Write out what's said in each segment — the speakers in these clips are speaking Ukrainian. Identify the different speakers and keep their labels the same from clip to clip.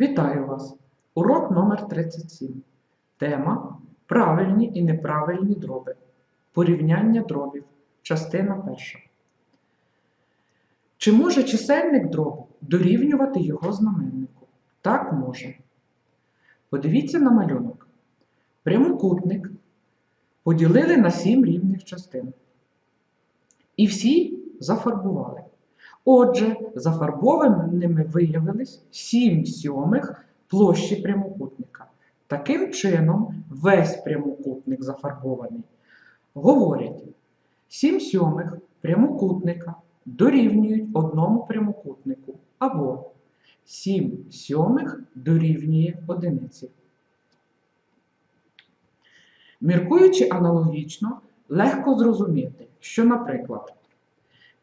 Speaker 1: Вітаю вас! Урок номер 37. Тема Правильні і неправильні дроби. Порівняння дробів. Частина перша. Чи може чисельник дробу дорівнювати його знаменнику? Так може. Подивіться на малюнок. Прямокутник поділили на 7 рівних частин. І всі зафарбували. Отже, зафарбованими виявились 7 сьомих площі прямокутника. Таким чином, весь прямокутник зафарбований. Говорять, 7 сьомих прямокутника дорівнюють одному прямокутнику або 7 сьомих дорівнює одиниці. Міркуючи аналогічно, легко зрозуміти, що, наприклад,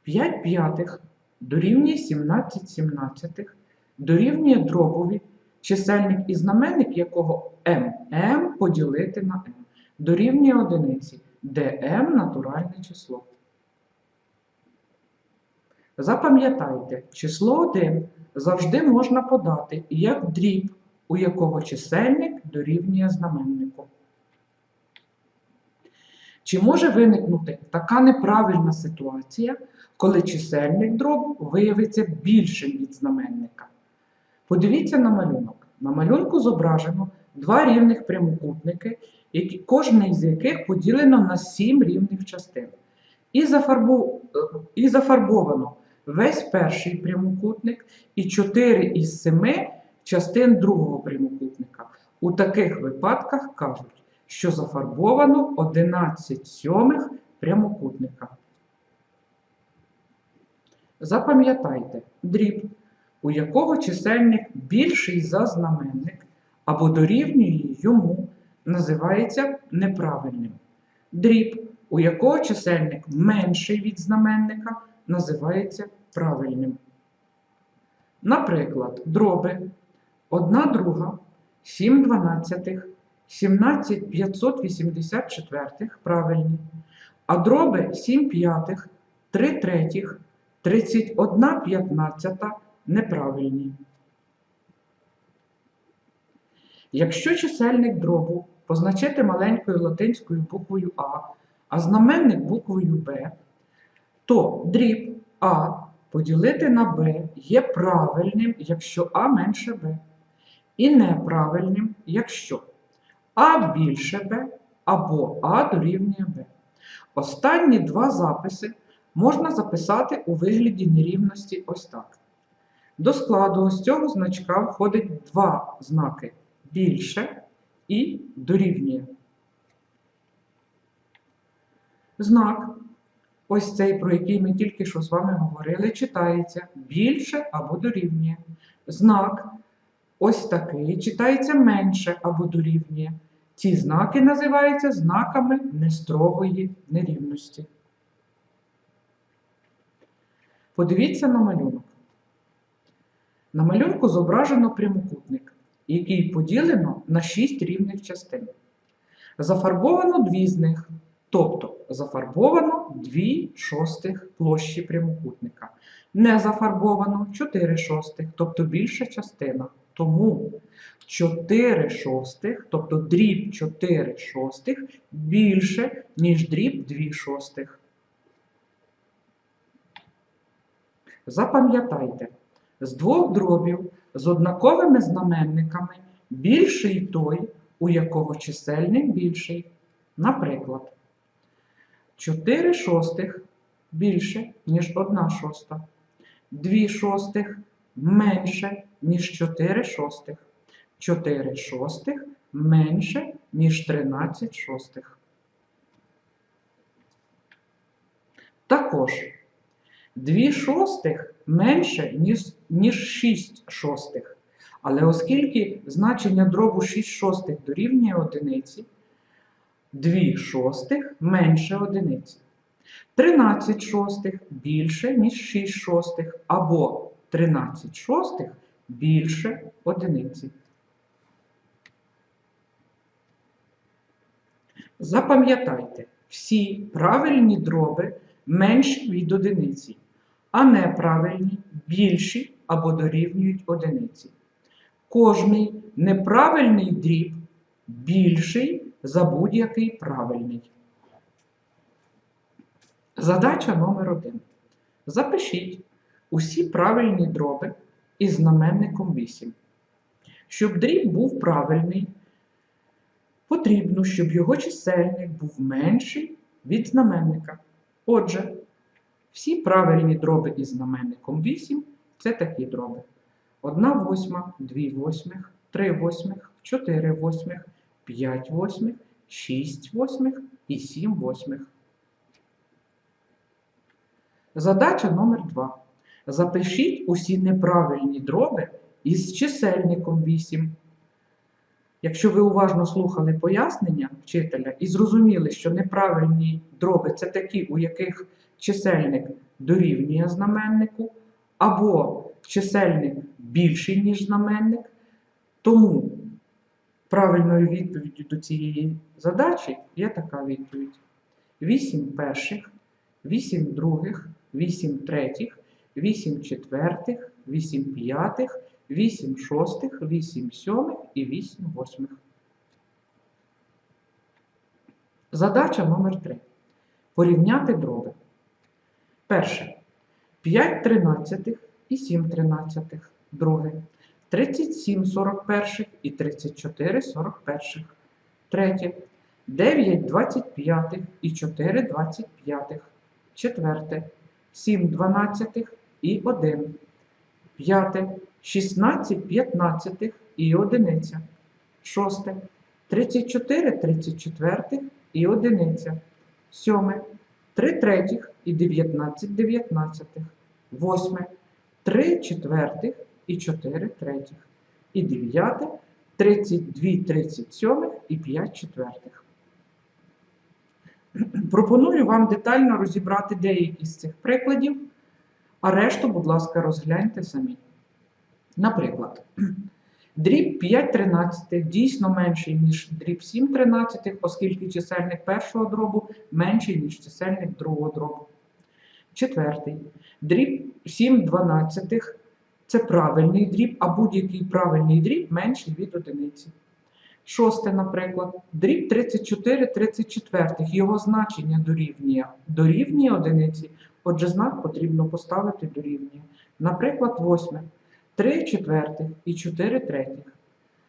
Speaker 1: 5 п'ятих дорівнює 17 сімнадцятих, дорівнює дробові, чисельник і знаменник якого m, m поділити на m, дорівнює одиниці, де m натуральне число. Запам'ятайте, число 1 завжди можна подати як дріб, у якого чисельник дорівнює знаменнику. Чи може виникнути така неправильна ситуація, коли чисельник дробу виявиться більшим від знаменника? Подивіться на малюнок. На малюнку зображено два рівних прямокутники, які, кожний з яких поділено на 7 рівних частин. І, зафарбу, е, і зафарбовано весь перший прямокутник і 4 із 7 частин другого прямокутника. У таких випадках кажуть, що зафарбовано 11 сьомих прямокутника. Запам'ятайте, дріб, у якого чисельник більший за знаменник або дорівнює йому, називається неправильним. Дріб, у якого чисельник менший від знаменника, називається правильним. Наприклад, дроби 1 друга, 7 дванадцятих, 17 584 правильні, а дроби 7 п'ятих, 3 третіх, 31 п'ятнадцята неправильні. Якщо чисельник дробу позначити маленькою латинською буквою А, а знаменник буквою Б, то дріб А поділити на Б є правильним, якщо А менше Б, і неправильним, якщо А більше Б або А дорівнює Б. Останні два записи можна записати у вигляді нерівності ось так. До складу ось цього значка входить два знаки більше і дорівнює. Знак, ось цей, про який ми тільки що з вами говорили, читається більше або дорівнює. Знак ось такий читається менше або дорівнює. Ці знаки називаються знаками нестрогої нерівності. Подивіться на малюнок. На малюнку зображено прямокутник, який поділено на 6 рівних частин. Зафарбовано дві з них, тобто зафарбовано 2 шостих площі прямокутника. Не зафарбовано 4 шостих, тобто більша частина. Тому 4 шостих, тобто дріб 4 шостих більше, ніж дріб 2 шостих. Запам'ятайте, з двох дробів з однаковими знаменниками більший той, у якого чисельник більший. Наприклад, 4 шостих більше, ніж 1 шоста, 2 шостих менше, ніж 4 шостих, 4 шостих менше, ніж 13 шостих. Також 2 шостих менше, ніж, ніж 6 шостих. Але оскільки значення дробу 6 шостих дорівнює одиниці, 2 шостих менше одиниці. 13 шостих більше, ніж 6 шостих, або 13 шостих більше одиниці. Запам'ятайте, всі правильні дроби менші від одиниці, а неправильні більші або дорівнюють одиниці. Кожний неправильний дріб більший за будь-який правильний. Задача номер один. Запишіть усі правильні дроби із знаменником 8. Щоб дріб був правильний, потрібно, щоб його чисельник був менший від знаменника. Отже, всі правильні дроби із знаменником 8 це такі дроби. 1 восьма, 2 восьмих, 3 восьмих, 4 восьмих, 5 восьмих, 6 восьмих і 7 восьмих. Задача номер 2. Запишіть усі неправильні дроби із чисельником 8. Якщо ви уважно слухали пояснення вчителя і зрозуміли, що неправильні дроби це такі, у яких чисельник дорівнює знаменнику, або чисельник більший, ніж знаменник, тому правильною відповіддю до цієї задачі є така відповідь: 8 перших, 8 других, 8 третіх, 8 четвертих, 8 п'ятих, 8 шостих, 8 сьомих і 8 восьмих. Задача номер 3. Порівняти дроби. Перше. 5 тринадцятих і 7 тринадцятих. Друге. 37 41 і 34 41. Третє. 9 25 і 4 25. Четверте. 7 дванадцятих і 1. П'яте. 16 15 і одиниця. Шосте. 34 34 і одиниця. Сьоме. 3 третіх і 19 дев'ятнадцятих. Восьме. 3 четвертих і 4 третіх. І дев'яте. 32 37 і 5 четвертих. Пропоную вам детально розібрати деякі з цих прикладів, а решту, будь ласка, розгляньте самі. Наприклад, дріб 5 тринадцятих дійсно менший, ніж дріб 7 тринадцятих, оскільки чисельник першого дробу менший, ніж чисельник другого дробу. Четвертий. Дріб 7 дванадцятих це правильний дріб, а будь-який правильний дріб менший від одиниці. Шосте, наприклад, дріб 34 34, його значення дорівнює дорівнює одиниці, отже, знак потрібно поставити дорівнює. Наприклад, восьме. 3 четвертих і 4 третіх.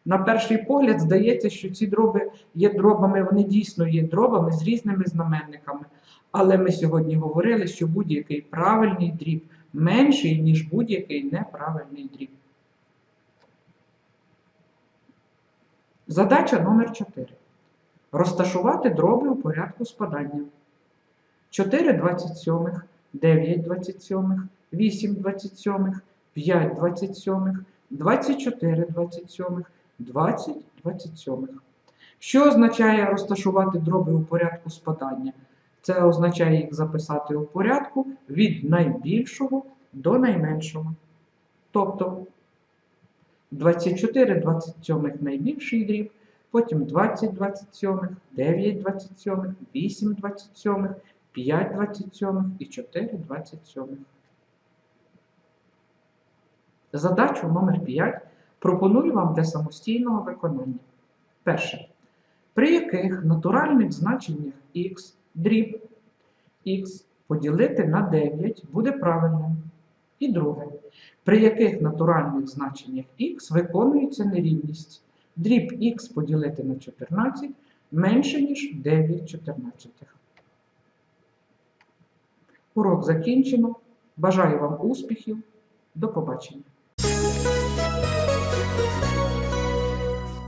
Speaker 1: На перший погляд здається, що ці дроби є дробами, вони дійсно є дробами з різними знаменниками. Але ми сьогодні говорили, що будь-який правильний дріб менший, ніж будь-який неправильний дріб. Задача номер 4. Розташувати дроби у порядку спадання. 4 27, 9 27, 8 27, 5 27, 24 27, 20 27. Що означає розташувати дроби у порядку спадання? Це означає їх записати у порядку від найбільшого до найменшого. Тобто 24 27 найбільший дріб, потім 20 27, 9 27, 8 27, 5 27 і 4 27. Задачу номер 5 пропоную вам для самостійного виконання. Перше. При яких натуральних значеннях х дріб х поділити на 9 буде правильним. І друге. При яких натуральних значеннях х виконується нерівність. Дріб х поділити на 14 менше, ніж 9 чотирнадцятих. Урок закінчено. Бажаю вам успіхів. До побачення.